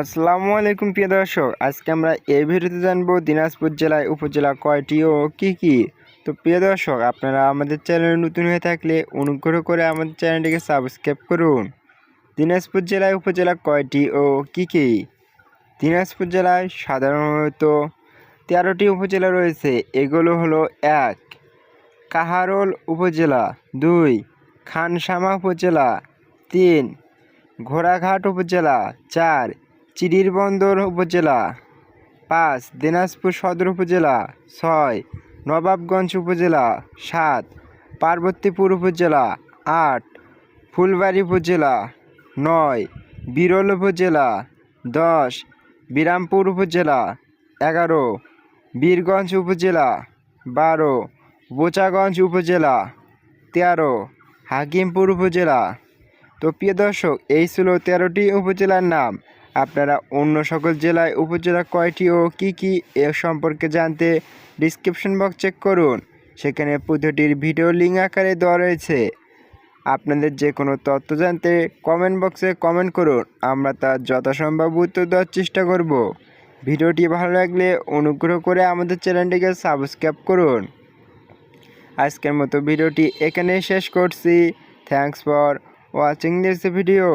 আসসালামু আলাইকুম প্রিয় দর্শক, আজকে আমরা এই ভিডিওতে জানব দিনাজপুর জেলায় উপজেলা কয়টি ও কি কি। তো প্রিয় দর্শক, আপনারা আমাদের চ্যানেলে নতুন হয়ে থাকলে অনুগ্রহ করে আমাদের চ্যানেলটিকে সাবস্ক্রাইব করুন। দিনাজপুর জেলায় উপজেলা কয়টি ও কি কি? দিনাজপুর জেলায় সাধারণত তেরোটি উপজেলা রয়েছে, এগুলো হলো এক, কাহারোল উপজেলা দুই, খানসামা উপজেলা তিন, ঘোড়াঘাট উপজেলা চার চিরিরবন্দর উপজেলা পাঁচ, দিনাজপুর সদর উপজেলা ছয়, নবাবগঞ্জ উপজেলা সাত, পার্বতীপুর উপজেলা আট, ফুলবাড়ি উপজেলা নয়, বিরল উপজেলা দশ, বিরামপুর উপজেলা এগারো, বীরগঞ্জ উপজেলা বারো, বোচাগঞ্জ উপজেলা তেরো, হাকিমপুর উপজেলা। তো প্রিয় দর্শক, এই ছিল তেরোটি উপজেলার নাম। আপনারা অন্য সকল জেলায় উপজেলা কয়টি ও কি কি এ সম্পর্কে জানতে ডিসক্রিপশন বক্স চেক করুন। সেখানে পদ্ধতির ভিডিও লিঙ্ক আকারে দেওয়া রয়েছে। আপনাদের যে কোনো তথ্য জানতে কমেন্ট বক্সে কমেন্ট করুন। আমরা তার যথাসম্ভব উত্তর দেওয়ার চেষ্টা করব। ভিডিওটি ভালো লাগলে অনুগ্রহ করে আমাদের চ্যানেলটিকে সাবস্ক্রাইব করুন। আজকের মতো ভিডিওটি এখানেই শেষ করছি। Thanks for watching this video